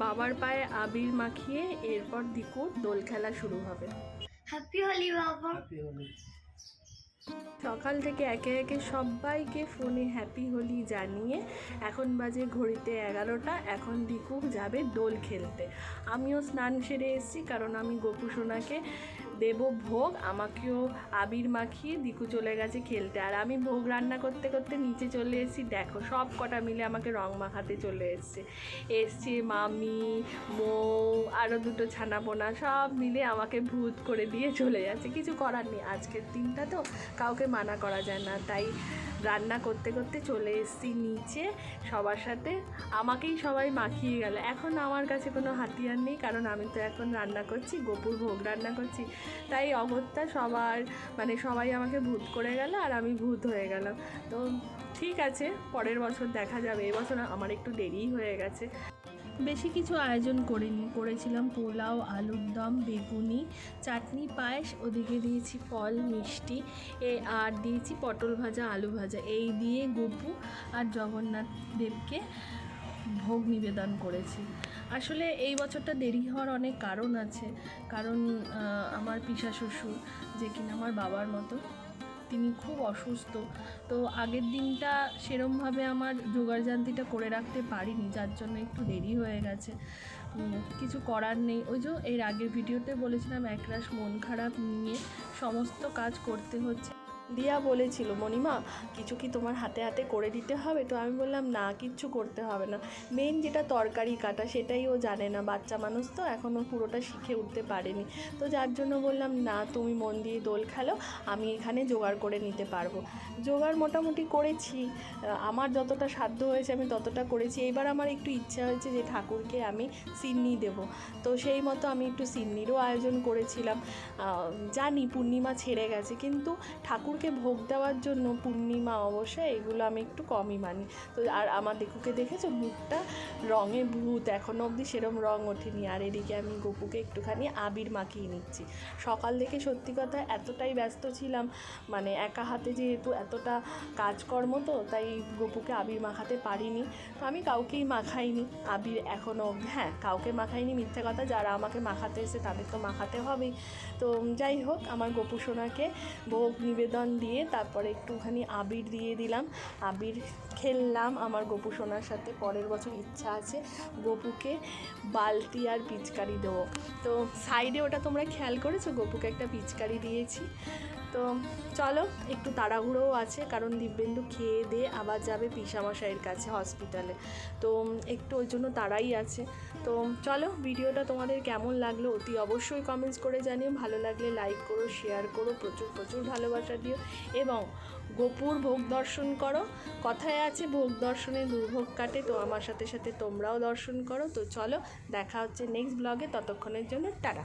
বাবার পায়ে আবির মাখিয়ে এরপর দিকুর দোল খেলা শুরু হবে। হ্যাপি হোলি বাবা। সকাল থেকে একে একে সবাইকে ফোনে হ্যাপি হোলি জানিয়ে এখন বাজে ঘড়িতে এগারোটা এখন দিকু যাবে দোল খেলতে। আমিও স্নান সেরে এসেছি কারণ আমি গোপু সোনাকে দেব ভোগ, আমাকেও আবির মাখিয়ে দিকু চলে গেছে খেলতে। আর আমি ভোগ রান্না করতে করতে নিচে চলে এসেছি, দেখো সব কটা মিলে আমাকে রং মাখাতে চলে এসছে। এসছে মামি মৌ আরও দুটো ছানাপোনা সব মিলে আমাকে ভূত করে দিয়ে চলে যাচ্ছে। কিছু করার নেই, আজকের দিনটা তো কাউকে মানা করা যায় না, তাই রান্না করতে করতে চলে এসেছি নিচে সবার সাথে। আমাকেই সবাই মাখিয়ে গেল। এখন আমার কাছে কোনো হাতিয়ার নেই, কারণ আমি তো এখন রান্না করছি, গোপুর ভোগ রান্না করছি। তাই অগত্যা সবার মানে সবাই আমাকে ভূত করে গেল আর আমি ভূত হয়ে গেলাম। তো ঠিক আছে, পরের বছর দেখা যাবে। এবছর আমার একটু দেরিই হয়ে গেছে। বেশি কিছু আয়োজন করিনি। করেছিলাম পোলাও, আলুর দম, বেগুনি, চাটনি, পায়েস, ওদিকে দিয়েছি ফল, মিষ্টি, এ, আর দিয়েছি পটল ভাজা, আলু ভাজা। এই দিয়ে গপু আর জগন্নাথ দেবকে ভোগ নিবেদন করেছি। আসলে এই বছরটা দেরি হওয়ার অনেক কারণ আছে। কারণ আমার পিসা শ্বশুর যে কিনা আমার বাবার মতো। তিনি খুব অসুস্থ। তো আগের দিনটা সেরমভাবে আমার যোগাড়যান্তিটা করে রাখতে পারিনি, যার জন্য একটু দেরি হয়ে গেছে। কিছু করার নেই। ওই যে এর আগের ভিডিওতে বলেছিলাম, একরাশ মন খারাপ নিয়ে সমস্ত কাজ করতে হচ্ছে। দিয়া বলেছিল, মণিমা, কিছু কি তোমার হাতে হাতে করে দিতে হবে? তো আমি বললাম, না, কিচ্ছু করতে হবে না। মেন যেটা তরকারি কাটা সেটাই ও জানে না, বাচ্চা মানুষ তো এখনও পুরোটা শিখে উঠতে পারেনি। তো যার জন্য বললাম, না, তুমি মন দিয়ে দোল খেলো, আমি এখানে জোগাড় করে নিতে পারব। জোগাড় মোটামুটি করেছি আমার যতটা সাধ্য হয়েছে আমি ততটা করেছি। এবার আমার একটু ইচ্ছা হয়েছে যে ঠাকুরকে আমি সিন্নি দেব। তো সেই মতো আমি একটু সিন্নিরও আয়োজন করেছিলাম। জানি পূর্ণিমা ছেড়ে গেছে, কিন্তু ঠাকুরকে ভোগ দেওয়ার জন্য পূর্ণিমা অবশ্যই এগুলো আমি একটু কমই মানি। তো আর আমার দেখুকে দেখেছ? মুখটা রঙে ভূত এখনও অবধি সেরম রং ওঠেনি। আর এদিকে আমি গপুকে একটুখানি আবির মাখিয়ে নিচ্ছি। সকাল থেকে সত্যি কথা এতটাই ব্যস্ত ছিলাম মানে একা হাতে যেহেতু এতটা কাজকর্ম তো, তাই গপুকে আবির মাখাতে পারিনি। তো আমি কাউকেই মাখাইনি, আবির এখনও হ্যাঁ কাউকে মাখাইনি, মিথ্যে কথা, যারা আমাকে মাখাতে এসে তাদের তো মাখাতে হবেই। তো যাই হোক, আমার গোপু সোনাকে ভোগ নিবেদন দিয়ে তারপরে একটুখানি আবির দিয়ে দিলাম। আবির খেললাম। আমার গোপু সোনার সাথে পরের বছর ইচ্ছা আছে গোপুকে বালতি আর পিচকারি দেবো। তো সাইডে ওটা তোমরা খেয়াল করেছ? গোপুকে একটা পিচকারি দিয়েছি। তো চলো, একটু তাড়াহুড়োও আছে, কারণ দিব্যেন্দু খেয়ে দিয়ে আবার যাবে পিসামশাইয়ের কাছে হসপিটালে তো একটু ওই জন্য তাড়াই আছে। তো চলো, ভিডিওটা তোমাদের কেমন লাগল অতি অবশ্যই কমেন্টস করে জানিও। ভালো লাগলে লাইক করো শেয়ার করো, প্রচুর প্রচুর ভালোবাসা দিও। এবং গোপুর ভোগ দর্শন করো। কথায় আছে, ভোগ দর্শনে দুর্ভোগ কাটে, তো আমার সাথে সাথে তোমরাও দর্শন করো। তো চলো, দেখা হচ্ছে নেক্সট ব্লগে ততক্ষণের জন্য টাটা।